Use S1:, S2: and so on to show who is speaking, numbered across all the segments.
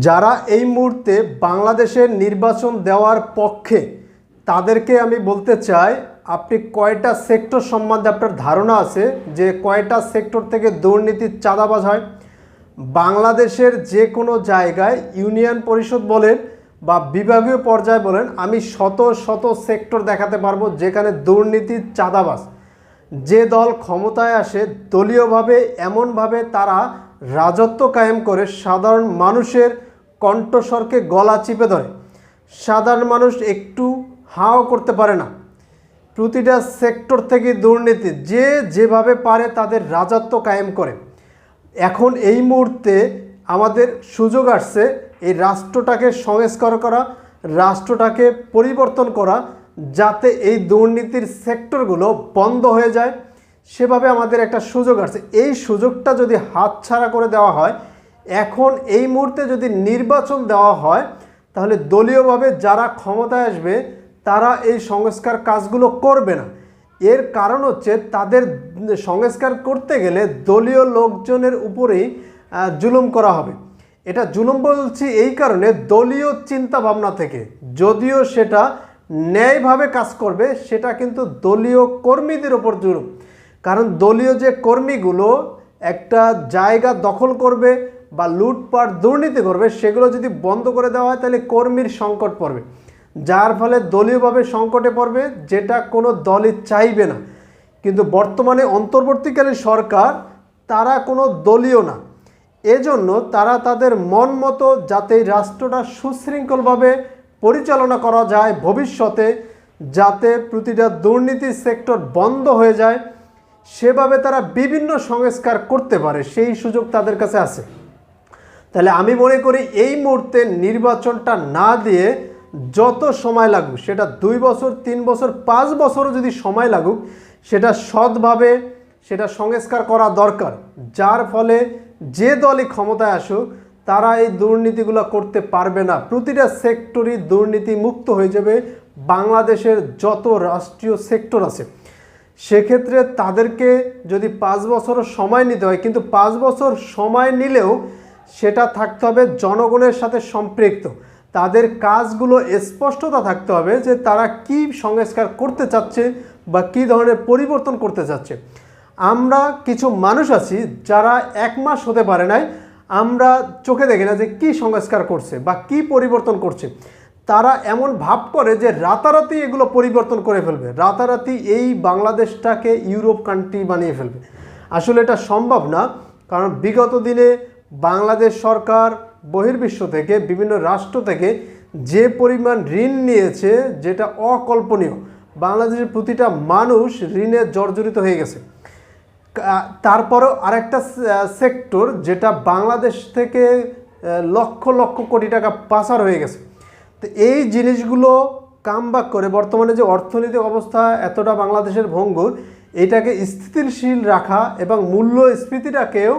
S1: যারা এই মুহূর্তে বাংলাদেশের নির্বাচন দেওয়ার পক্ষে, তাদেরকে আমি বলতে চাই, আপনি কয়টা সেক্টর সম্বন্ধে আপনার ধারণা আছে? যে কয়টা সেক্টর থেকে দুর্নীতির চাঁদাবাজ হয়? বাংলাদেশের যে কোনো জায়গায় ইউনিয়ন পরিষদ বলেন বা বিভাগীয় পর্যায়ে বলেন, আমি শত শত সেক্টর দেখাতে পারব যেখানে দুর্নীতির চাঁদাবাজ। যে দল ক্ষমতায় আসে, দলীয়ভাবে, এমনভাবে তারা রাজত্ব কায়েম করে সাধারণ মানুষের কণ্ঠস্বরকে গলা চিপে ধরে। সাধারণ মানুষ একটু হাও করতে পারে না। প্রতিটা সেক্টর থেকে দুর্নীতি যে যেভাবে পারে তাদের রাজত্ব কায়েম করে। এখন এই মুহূর্তে আমাদের সুযোগ আসছে এই রাষ্ট্রটাকে সংস্কার করা, রাষ্ট্রটাকে পরিবর্তন করা, যাতে এই দুর্নীতির সেক্টরগুলো বন্ধ হয়ে যায়। সেভাবে আমাদের একটা সুযোগ আসছে। এই সুযোগটা যদি হাতছাড়া করে দেওয়া হয়, এখন এই মুহূর্তে যদি নির্বাচন দেওয়া হয়, তাহলে দলীয়ভাবে যারা ক্ষমতায় আসবে, তারা এই সংস্কার কাজগুলো করবে না। এর কারণ হচ্ছে তাদের সংস্কার করতে গেলে দলীয় লোকজনের উপরেই জুলুম করা হবে। এটা জুলুম বলছি এই কারণে দলীয় চিন্তা ভাবনা থেকে। যদিও সেটা ন্যায়ভাবে কাজ করবে, সেটা কিন্তু দলীয় কর্মীদের ওপর জুলুম। কারণ দলীয় যে কর্মীগুলো একটা জায়গা দখল করবে বা লুটপাট, দুর্নীতি করবে, সেগুলো যদি বন্ধ করে দেওয়া হয়, তাহলে কর্মীর সংকট পড়বে। যার ফলে দলীয়ভাবে সংকটে পড়বে, যেটা কোনো দলই চাইবে না। কিন্তু বর্তমানে অন্তর্বর্তীকালীন সরকার, তারা কোনো দলীয় না। এজন্য তারা তাদের মন মতো যাতে রাষ্ট্রটা সুশৃঙ্খলভাবে পরিচালনা করা যায় ভবিষ্যতে, যাতে প্রতিটা দুর্নীতি সেক্টর বন্ধ হয়ে যায়। সেভাবে তারা বিভিন্ন সংস্কার করতে পারে, সেই সুযোগ তাদের কাছে আছে। তাহলে আমি মনে করি এই মুহূর্তে নির্বাচনটা না দিয়ে যত সময় লাগুক, সেটা দুই বছর, তিন বছর, পাঁচ বছরও যদি সময় লাগুক, সেটা সৎভাবে সেটা সংস্কার করা দরকার। যার ফলে যে দলই ক্ষমতায় আসুক, তারা এই দুর্নীতিগুলো করতে পারবে না। প্রতিটা সেক্টরই দুর্নীতি মুক্ত হয়ে যাবে। বাংলাদেশের যত রাষ্ট্রীয় সেক্টর আছে সেক্ষেত্রে তাদেরকে যদি পাঁচ বছর সময় নিতে হয়, কিন্তু পাঁচ বছর সময় নিলেও সেটা থাকতে হবে জনগণের সাথে সম্পৃক্ত। তাদের কাজগুলো স্পষ্টতা থাকতে হবে যে তারা কি সংস্কার করতে চাচ্ছে বা কী ধরনের পরিবর্তন করতে চাচ্ছে। আমরা কিছু মানুষ আছি যারা এক মাস হতে পারে নাই, আমরা চোখে দেখি না যে কী সংস্কার করছে বা কি পরিবর্তন করছে। তারা এমন ভাব করে যে রাতারাতি এগুলো পরিবর্তন করে ফেলবে। রাতারাতি এই বাংলাদেশটাকে ইউরোপ কান্ট্রি বানিয়ে ফেলবে। আসলে এটা সম্ভব না, কারণ বিগত দিনে বাংলাদেশ সরকার বহির্বিশ্ব থেকে, বিভিন্ন রাষ্ট্র থেকে যে পরিমাণ ঋণ নিয়েছে, যেটা অকল্পনীয়, বাংলাদেশের প্রতিটা মানুষ ঋণে জর্জরিত হয়ে গেছে। তারপরও আরেকটা সেক্টর যেটা বাংলাদেশ থেকে লক্ষ লক্ষ কোটি টাকা পাচার হয়ে গেছে। তো এই জিনিসগুলো কামব্যাক করে, বর্তমানে যে অর্থনৈতিক অবস্থা এতটা বাংলাদেশের ভঙ্গুর, এটাকে স্থিতিশীল রাখা এবং মূল্যস্ফীতিটাকেও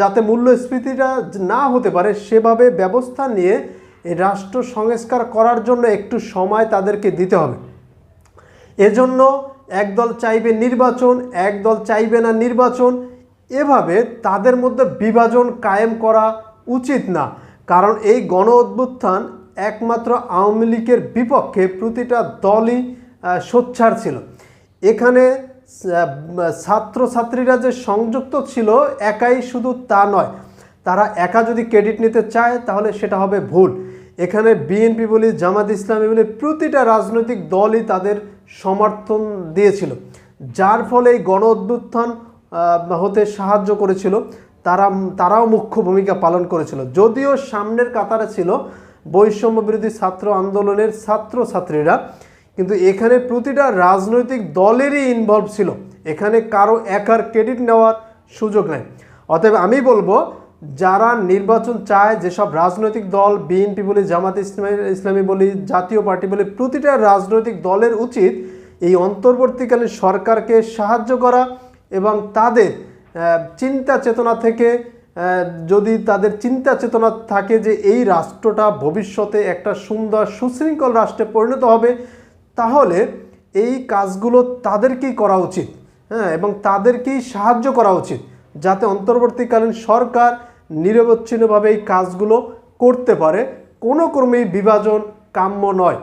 S1: যাতে মূল্যস্ফীতিটা না হতে পারে, সেভাবে ব্যবস্থা নিয়ে রাষ্ট্র সংস্কার করার জন্য একটু সময় তাদেরকে দিতে হবে। এজন্য একদল চাইবে নির্বাচন, একদল চাইবে না নির্বাচন, এভাবে তাদের মধ্যে বিভাজন কায়েম করা উচিত না। কারণ এই গণ অভ্যুত্থান একমাত্র আওয়ামী লীগের বিপক্ষে প্রতিটা দলই আহ, সোচ্চার ছিল। এখানে ছাত্রছাত্রীরা যে সংযুক্ত ছিল একাই শুধু তা নয় তারা একা যদি ক্রেডিট নিতে চায় তাহলে সেটা হবে ভুল। এখানে বিএনপি বলি জামাত ইসলামী বলি প্রতিটা রাজনৈতিক দলই তাদের সমর্থন দিয়েছিল। যার ফলে এই গণ অভ্যুত্থান হতে সাহায্য করেছিল। তারা তারাও মুখ্য ভূমিকা পালন করেছিল। যদিও সামনের কাতারে ছিল বৈষম্য বিরোধী ছাত্র আন্দোলনের ছাত্র ছাত্রীরা কিন্তু এখানে প্রতিটা রাজনৈতিক দলেরই ইনভলভ ছিল। এখানে কারও একার ক্রেডিট নেওয়ার সুযোগ নেই। অতএব আমি বলব, যারা নির্বাচন চায়, যেসব রাজনৈতিক দল, বিএনপি বলি, জামাত ইসলামী ইসলামী বলি, জাতীয় পার্টি বলি, প্রতিটা রাজনৈতিক দলের উচিত এই অন্তর্বর্তীকালীন সরকারকে সাহায্য করা এবং তাদের চিন্তা চেতনা থেকে যদি তাদের চিন্তা চেতনা থাকে যে এই রাষ্ট্রটা ভবিষ্যতে একটা সুন্দর সুশৃঙ্খল রাষ্ট্রে পরিণত হবে, তাহলে এই কাজগুলো তাদেরকেই করা উচিত হ্যাঁ এবং তাদেরকেই সাহায্য করা উচিত, যাতে অন্তর্বর্তীকালীন সরকার নিরবচ্ছিন্নভাবে এই কাজগুলো করতে পারে। কোনো ক্রমেই বিভাজন কাম্য নয়।